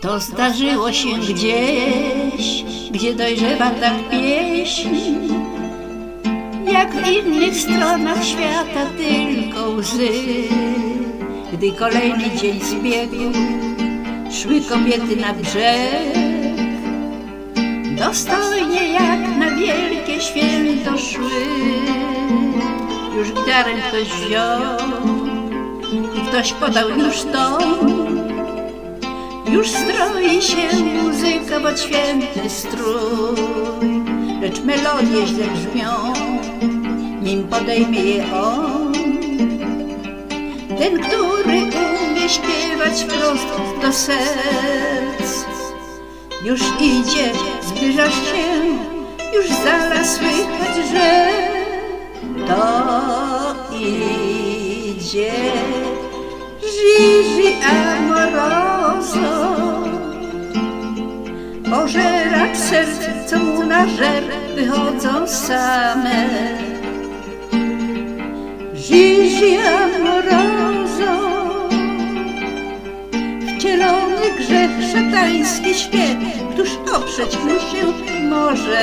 To zdarzyło się gdzieś, gdzie dojrzewa tak pieśń, jak w innych stronach świata tylko łzy. Gdy kolejny dzień zbiegł, szły kobiety na brzeg, dostojnie jak na wielkie święto szły. Już gitarę ktoś wziął i ktoś podał już ton. Już stroi się muzyka pod święty strój, lecz melodie źle brzmią, nim podejmie je on. Ten, który umie śpiewać wprost do serc, już idzie, zbliża się, już zaraz słychać, że to idzie. Pożerak serc, co mu na żer wychodzą same. Gigi amoroso Wcielony grzech, szatański śpiew Któż oprzeć mu się może?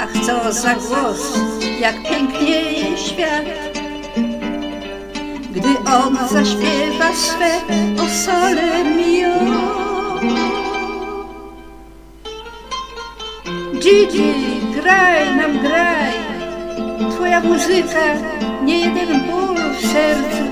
Ach, co za głos, jak pięknieje świat. Gdy on zaśpiewa swe o sole mio. Gigi, graj nam graj, twoja muzyka nie jeden ból w sercu